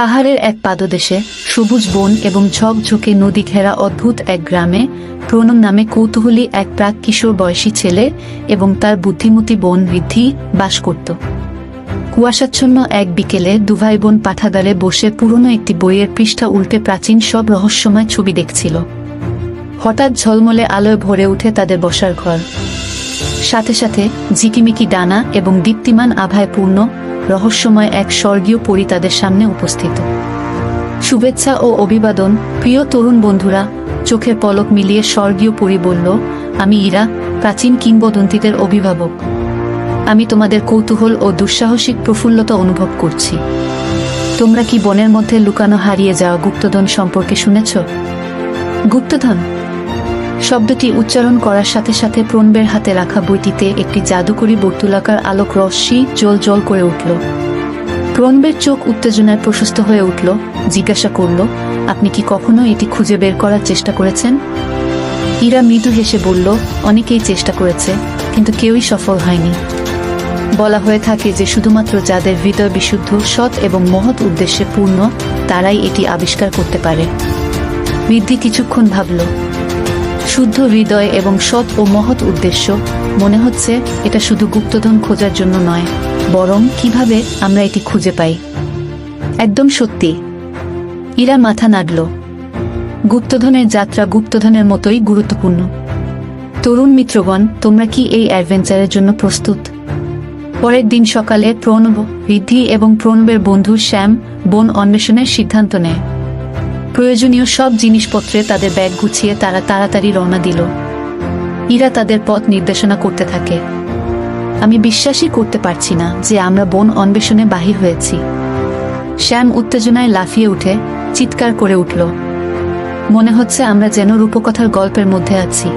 পাহাড়ের এক পাদদেশে সবুজ বন এবং ঝকঝকে নদী ঘেরা অদ্ভুত এক গ্রামে প্রণব নামে কৌতূহলী এক প্রাক কিশোর বয়সী ছেলে এবং তার বুদ্ধিমতী বোন বৃদ্ধি বাস করত। কুয়াশাচ্ছন্ন এক বিকেলে দুভাই বোন পাঠাগারে বসে পুরনো একটি বইয়ের পৃষ্ঠা উল্টে প্রাচীন সব রহস্যময় ছবি দেখছিল। হঠাৎ ঝলমলে আলোয় ভরে উঠে তাদের বসার ঘর। সাথে সাথে ঝিকিমিকি ডানা এবং দীপ্তিমান আভায় পূর্ণ রহস্যময় এক স্বর্গীয় পরী তাদের সামনে উপস্থিত। শুভেচ্ছা ও অভিবাদন, প্রিয় তরুণ বন্ধুরা, চোখের পলক মিলিয়ে স্বর্গীয় পরী বলল, আমি ইরা, প্রাচীন কিংবদন্তিদের অভিভাবক। আমি তোমাদের কৌতূহল ও দুঃসাহসিক প্রফুল্লতা অনুভব করছি। তোমরা কি বনের মধ্যে লুকানো হারিয়ে যাওয়া গুপ্তধন সম্পর্কে শুনেছ? গুপ্তধন? শব্দটি উচ্চারণ করার সাথে সাথে প্রণবের হাতে রাখা বইটিতে একটি জাদুকরী বর্তুলাকার আলোক রশ্মি জল জল করে উঠল। প্রণবের চোখ উত্তেজনায় প্রশস্ত হয়ে উঠল, জিজ্ঞাসা করল, আপনি কি কখনো এটি খুঁজে বের করার চেষ্টা করেছেন? ইরা মৃদু হেসে বলল, অনেকেই চেষ্টা করেছে, কিন্তু কেউই সফল হয়নি। বলা হয়ে থাকে যে শুধুমাত্র যাদের হৃদয় বিশুদ্ধ, সৎ এবং মহৎ উদ্দেশ্যে পূর্ণ, তারাই এটি আবিষ্কার করতে পারে। বৃদ্ধি কিছুক্ষণ ভাবল শুদ্ধ হৃদয় এবং সৎ ও মহৎ উদ্দেশ্য। মনে হচ্ছে, এটা শুধু গুপ্তধন খোঁজার জন্য নয়, বরং কীভাবে আমরা এটি খুঁজে পাই। একদম সত্যি। ইরা মাথা নাড়ল। গুপ্তধনের যাত্রা গুপ্তধনের মতোই গুরুত্বপূর্ণ। তরুণ মিত্রগণ, তোমরা কি এই অ্যাডভেঞ্চারের জন্য প্রস্তুত? পরের দিন সকালে প্রণব, ঋদ্ধি এবং প্রণবের বন্ধু শ্যাম বন অন্বেষণের সিদ্ধান্ত নেয়। প্রয়োজনীয় সব জিনিসপত্রে তাদের ব্যাগ গুছিয়ে তারা তাড়াতাড়ি রওনা দিল। ইরা তাদের পথ নির্দেশনা করতে থাকে। আমি বিশ্বাসই করতে পারছি না যে আমরা বন অন্বেষণে বাহির হয়েছি। শ্যাম উত্তেজনায় লাফিয়ে উঠে চিৎকার করে উঠল। মনে হচ্ছে আমরা যেন রূপকথার গল্পের মধ্যে আছি।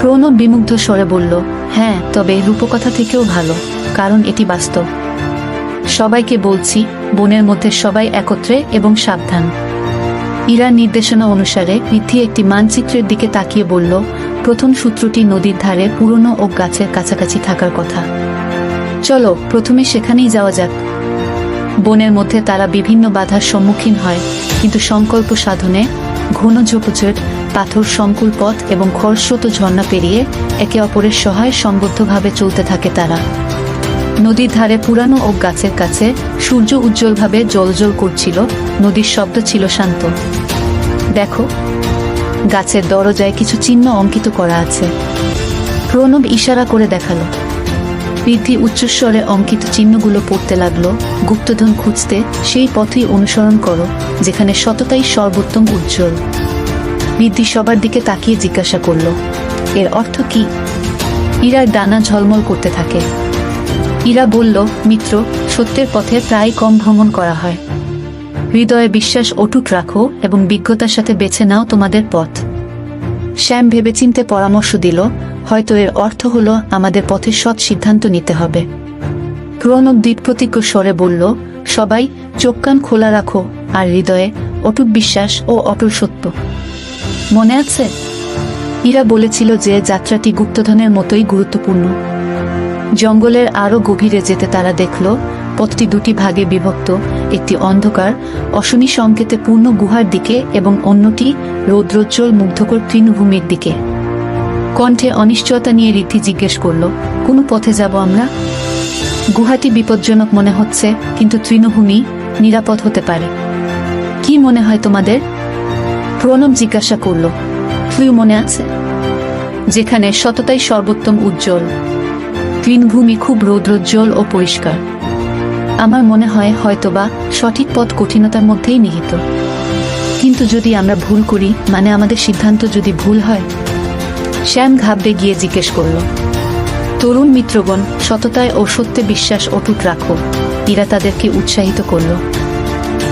প্রণব বিমুগ্ধ স্বরে বলল হ্যাঁ তবে রূপকথা থেকেও ভালো, কারণ এটি বাস্তব। সবাইকে বলছি, বনের মধ্যে সবাই একত্রে এবং সাবধান। ইরার নির্দেশনা অনুসারে ঋদ্ধি একটি মানচিত্রের দিকে তাকিয়ে বলল, প্রথম সূত্রটি নদীর ধারে পুরনো ও গাছের কাছাকাছি থাকার কথা। চলো, প্রথমে সেখানেই যাওয়া যাক। বনের মধ্যে তারা বিভিন্ন বাধার সম্মুখীন হয়, কিন্তু সংকল্প সাধনে ঘন ঝোপঝোট পাথর সংকুল পথ এবং খরস্রোত ঝর্ণা পেরিয়ে একে অপরের সহায়, সম্বদ্ধভাবে চলতে থাকে তারা। নদীর ধারে পুরানো ও গাছের কাছে সূর্য উজ্জ্বলভাবে জলজল করছিল, নদীর শব্দ ছিল শান্ত। দেখো, গাছের দরজায় কিছু চিহ্ন অঙ্কিত করা আছে। প্রণব ইশারা করে দেখাল। বৃদ্ধি উচ্চস্বরে অঙ্কিত চিহ্নগুলো পড়তে লাগল। গুপ্তধন খুঁজতে সেই পথই অনুসরণ করো, যেখানে সততাই সর্বোত্তম উজ্জ্বল। বৃদ্ধি সবার দিকে তাকিয়ে জিজ্ঞাসা করল, এর অর্থ কি? ইরার ডানা ঝলমল করতে থাকে। ইরা বলল, মিত্র, সত্যের পথে প্রায় কম ভ্রমণ করা হয়। হৃদয়ে বিশ্বাস অটুট রাখো এবং বিজ্ঞতার সাথে বেছে নাও তোমাদের পথ। শ্যাম ভেবেচিন্তে পরামর্শ দিল, হয়তো এর অর্থ হলো আমাদের পথে সৎ সিদ্ধান্ত নিতে হবে। প্রণব দৃঢ়প্রতিজ্ঞ স্বরে বলল, সবাই, চোখ কান খোলা রাখো আর হৃদয়ে অটুট বিশ্বাস ও অটল সত্য। মনে আছে? ইরা বলেছিল যে যাত্রাটি গুপ্তধনের মতোই গুরুত্বপূর্ণ। জঙ্গলের আরও গভীরে যেতে তারা দেখল, পথটি দুটি ভাগে বিভক্ত, একটি অন্ধকার, অশনি সংকেতে পূর্ণ গুহার দিকে এবং অন্যটি রৌদ্রোজ্জ্বল মুগ্ধকর তৃণভূমির দিকে। কণ্ঠে অনিশ্চয়তা নিয়ে রীতি জিজ্ঞেস করল, কোন পথে যাব আমরা? গুহাটি বিপজ্জনক মনে হচ্ছে, কিন্তু তৃণভূমি নিরাপদ হতে পারে। কি মনে হয় তোমাদের? প্রণব জিজ্ঞাসা করল তুই মনে আছে? যেখানে সততাই সর্বোত্তম উজ্জ্বল। তৃণভূমি খুব রৌদ্রোজ্জ্বল ও পরিষ্কার। আমার মনে হয় হয়তোবা সঠিক পথ কঠিনতার মধ্যেই নিহিত। কিন্তু যদি আমরা ভুল করি মানে আমাদের সিদ্ধান্ত যদি ভুল হয়, শ্যাম ঘাবড়ে গিয়ে জিজ্ঞেস করল, তরুণ মিত্রগণ, সততায় ও সত্যে বিশ্বাস অটুট রাখো। ইরা তাদেরকে উৎসাহিত করল।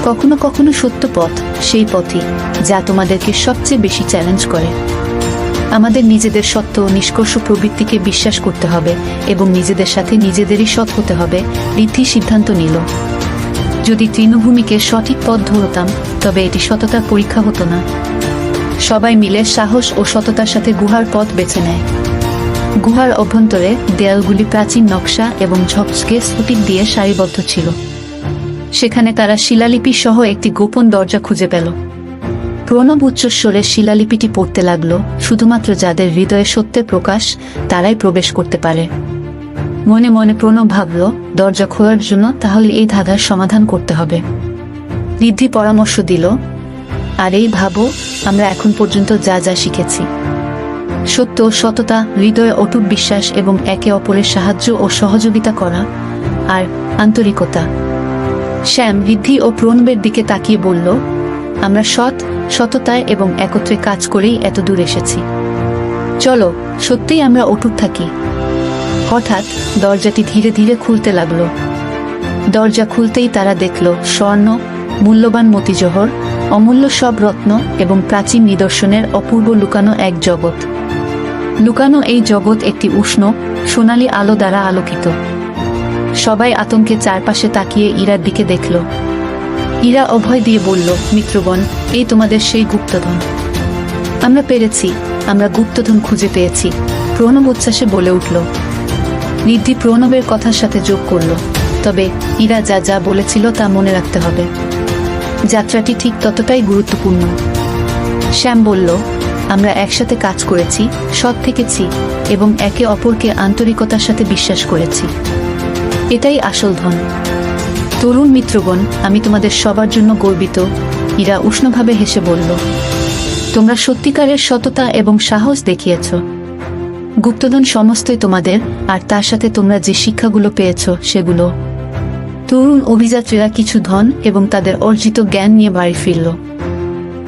কখনো কখনো সত্য পথ সেই পথই যা তোমাদেরকে সবচেয়ে বেশি চ্যালেঞ্জ করে। আমাদের নিজেদের সত্য ও নিষ্কর্ষ প্রবৃত্তিকে বিশ্বাস করতে হবে এবং নিজেদের সাথে নিজেদেরই সৎ হতে হবে ঋদ্ধি সিদ্ধান্ত নিল। যদি তৃণভূমিকে সঠিক পথ ধরতাম, তবে এটি সততার পরীক্ষা হতো না। সবাই মিলে সাহস ও সততার সাথে গুহার পথ বেছে নেয়। গুহার অভ্যন্তরে দেয়ালগুলি প্রাচীন নকশা এবং ঝকঝকে স্ফুটিক দিয়ে সারিবদ্ধ ছিল। সেখানে তারা শিলালিপি সহ একটি গোপন দরজা খুঁজে পেল। প্রণব উচ্চস্বরে শিলালিপিটি পড়তে লাগল, শুধুমাত্র যাদের হৃদয়ে সত্যের প্রকাশ, তারাই প্রবেশ করতে পারে। মনে মনে প্রণব ভাবল, দরজা খোলার জন্য তাহলে এই ধাঁধার সমাধান করতে হবে। রিদ্ধি পরামর্শ দিল, আর এই ভাবো, আমরা এখন পর্যন্ত যা যা শিখেছি। সত্য সততা, হৃদয়ে অটুট বিশ্বাস এবং একে অপরের সাহায্য ও সহযোগিতা করা, আর আন্তরিকতা। শ্যাম রিদ্ধি ও প্রণবের দিকে তাকিয়ে বলল, আমরা সৎ সততায় এবং একত্রে কাজ করেই এত দূর এসেছি। চলো, সত্যিই আমরা অটুট থাকি। হঠাৎ দরজাটি ধীরে ধীরে খুলতে লাগল। দরজা খুলতেই তারা দেখল স্বর্ণ, মূল্যবান মতিজহর, অমূল্য সব রত্ন এবং প্রাচীন নিদর্শনের অপূর্ব লুকানো এক জগৎ। লুকানো এই জগৎ একটি উষ্ণ, সোনালী আলো দ্বারা আলোকিত। সবাই আতঙ্কে চারপাশে তাকিয়ে ইরার দিকে দেখল। ইরা অভয় দিয়ে বলল, মিত্রগণ, এই তোমাদের সেই গুপ্তধন। আমরা পেরেছি, আমরা গুপ্তধন খুঁজে পেয়েছি। প্রণব উচ্ছ্বাসে বলে উঠল। রিদ্ধি প্রণবের কথার সাথে যোগ করল। তবে ইরা যা যা বলেছিল তা মনে রাখতে হবে। যাত্রাটি ঠিক ততটাই গুরুত্বপূর্ণ। শ্যাম বলল, আমরা একসাথে কাজ করেছি, সৎ থেকেছি এবং একে অপরকে আন্তরিকতার সাথে বিশ্বাস করেছি। এটাই আসল ধন। তরুণ মিত্রগণ, আমি তোমাদের সবার জন্য গর্বিত। ইরা উষ্ণভাবে হেসে বলল, তোমরা সত্যিকারের সততা এবং সাহস দেখিয়েছ। গুপ্তধন সমস্তই তোমাদের, আর তার সাথে তোমরা যে শিক্ষাগুলো পেয়েছ, সেগুলো। তরুণ অভিযাত্রীরা কিছু ধন এবং তাদের অর্জিত জ্ঞান নিয়ে বাড়ি ফিরল।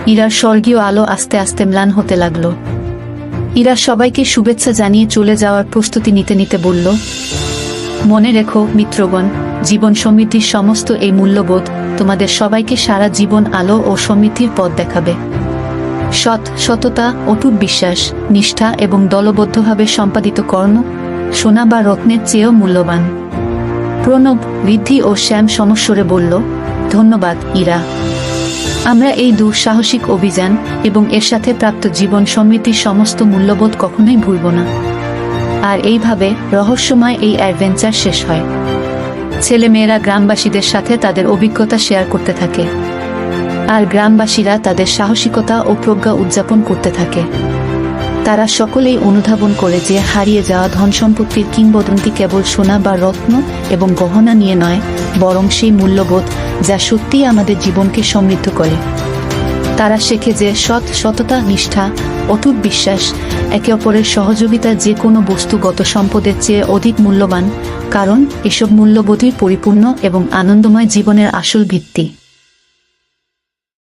ইরার স্বর্গীয় আলো আস্তে আস্তে ম্লান হতে লাগল। ইরা সবাইকে শুভেচ্ছা জানিয়ে চলে যাওয়ার প্রস্তুতি নিতে নিতে বলল মনে রেখো, মিত্রগণ, জীবন সমৃদ্ধির সমস্ত এই মূল্যবোধ তোমাদের সবাইকে সারা জীবন আলো ও সমৃদ্ধির পথ দেখাবে। সৎ, সততা, অটুট বিশ্বাস, নিষ্ঠা এবং দলবদ্ধভাবে সম্পাদিত কর্ম সোনা বা রত্নের চেয়েও মূল্যবান। প্রণব, ঋদ্ধি ও শ্যাম সমস্বরে বলল, ধন্যবাদ, ইরা। আমরা এই দুঃসাহসিক অভিযান এবং এর সাথে প্রাপ্ত জীবন সমৃদ্ধির সমস্ত মূল্যবোধ কখনোই ভুলব না। আর এইভাবে রহস্যময় এই অ্যাডভেঞ্চার শেষ হয়। ছেলেমেয়েরা গ্রামবাসীদের সাথে তাদের অভিজ্ঞতা শেয়ার করতে থাকে। আর গ্রামবাসীরা তাদের সাহসিকতা ও প্রজ্ঞা উদযাপন করতে থাকে। তারা সকলেই অনুধাবন করে যে হারিয়ে যাওয়া ধন সম্পত্তির কিংবদন্তি কেবল সোনা বা রত্ন এবং গহনা নিয়ে নয়, বরং সেই মূল্যবোধ যা সত্যিই আমাদের জীবনকে সমৃদ্ধ করে। তারা শেখে যে সৎ সততা, নিষ্ঠা, অটুট বিশ্বাস, একে অপরের সহযোগিতা যে কোনো বস্তুগত সম্পদের চেয়ে অধিক মূল্যবান, কারণ এসব মূল্যবোধই পরিপূর্ণ এবং আনন্দময় জীবনের আসল ভিত্তি।